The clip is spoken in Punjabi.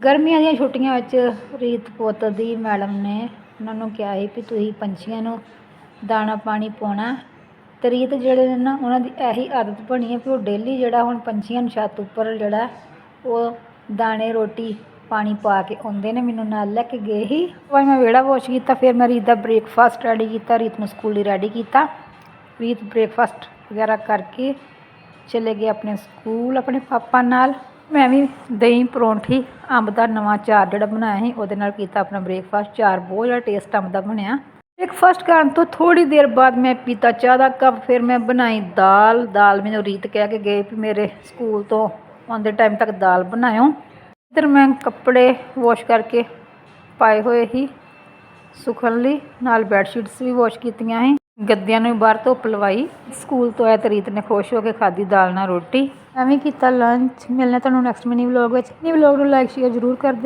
ਗਰਮੀਆਂ ਦੀਆਂ ਛੁੱਟੀਆਂ ਵਿੱਚ ਰੀਤ ਪੁੱਤ ਦੀ ਮੈਡਮ ਨੇ ਉਹਨਾਂ ਨੂੰ ਕਿਹਾ ਸੀ ਵੀ ਤੁਸੀਂ ਪੰਛੀਆਂ ਨੂੰ ਦਾਣਾ ਪਾਣੀ ਪਾਉਣਾ ਅਤੇ ਰੀਤ ਜਿਹੜੇ ਨੇ ਨਾ, ਉਹਨਾਂ ਦੀ ਇਹੀ ਆਦਤ ਬਣੀ ਹੈ ਵੀ ਉਹ ਡੇਲੀ ਜਿਹੜਾ ਹੁਣ ਪੰਛੀਆਂ ਨੂੰ ਛੱਤ ਉੱਪਰ ਜਿਹੜਾ ਉਹ ਦਾਣੇ, ਰੋਟੀ, ਪਾਣੀ ਪਾ ਕੇ ਆਉਂਦੇ ਨੇ। ਮੈਨੂੰ ਨਾਲ ਲੈ ਕੇ ਗਏ ਸੀ। ਵਾਰ ਮੈਂ ਵਿਹੜਾ ਵਾਸ਼ ਕੀਤਾ, ਫਿਰ ਮੈਂ ਰੀਤ ਦਾ ਬ੍ਰੇਕਫਾਸਟ ਰੈਡੀ ਕੀਤਾ, ਰੀਤ ਨੂੰ ਸਕੂਲ ਲਈ ਰੈਡੀ ਕੀਤਾ। ਰੀਤ ਬ੍ਰੇਕਫਾਸਟ ਵਗੈਰਾ ਕਰਕੇ ਚਲੇ ਗਏ ਆਪਣੇ ਸਕੂਲ ਆਪਣੇ ਪਾਪਾ ਨਾਲ। ਮੈਂ ਵੀ ਦਹੀਂ, ਪਰੌਂਠੀ, ਅੰਬ ਦਾ ਨਵਾਂ ਚਾਰ ਜਿਹੜਾ ਬਣਾਇਆ ਸੀ, ਉਹਦੇ ਨਾਲ ਕੀਤਾ ਆਪਣਾ ਬ੍ਰੇਕਫਾਸਟ ਚਾਰ ਬਹੁਤ ਜ਼ਿਆਦਾ ਟੇਸਟ ਅੰਬ ਦਾ ਬਣਿਆ। ਬ੍ਰੇਕਫਾਸਟ ਕਰਨ ਤੋਂ ਥੋੜੀ ਦੇਰ ਬਾਅਦ ਮੈਂ ਪੀਤਾ ਚਾਹ ਦਾ ਕੱਪ, ਫਿਰ ਮੈਂ ਬਣਾਈ ਦਾਲ। ਦਾਲ ਮੈਨੂੰ ਰੀਤ ਕਹਿ ਕੇ ਗਏ ਵੀ ਮੇਰੇ ਸਕੂਲ ਤੋਂ ਆਉਂਦੇ ਟਾਈਮ ਤੱਕ ਦਾਲ ਬਣਾਇਓ। ਇੱਧਰ ਮੈਂ ਕੱਪੜੇ ਵਾਸ਼ ਕਰਕੇ ਪਾਏ ਹੋਏ ਸੀ ਸੁਖਣ ਲਈ, ਨਾਲ ਬੈੱਡ ਸ਼ੀਟਸ ਵੀ ਵਾਸ਼ ਕੀਤੀਆਂ ਸੀ। ਗੱਦਿਆਂ ਨੂੰ ਵੀ ਬਾਹਰ ਧੁੱਪ ਲਵਾਈ। ਸਕੂਲ ਤੋਂ ਆਇਆ ਤੇ ਰੀਤ ਨੇ ਖੁਸ਼ ਹੋ ਕੇ ਖਾਧੀ ਦਾਲ ਨਾਲ ਰੋਟੀ। ਐਵੇਂ ਕੀਤਾ ਲੰਚ ਮਿਲਣਾ ਤੁਹਾਨੂੰ ਨੈਕਸਟ ਮਿਨੀ ਵਲੌਗ ਵਿੱਚ। ਮਿਨੀ ਵਲੌਗ ਨੂੰ ਲਾਈਕ ਸ਼ੇਅਰ ਜ਼ਰੂਰ ਕਰ ਦਿਆ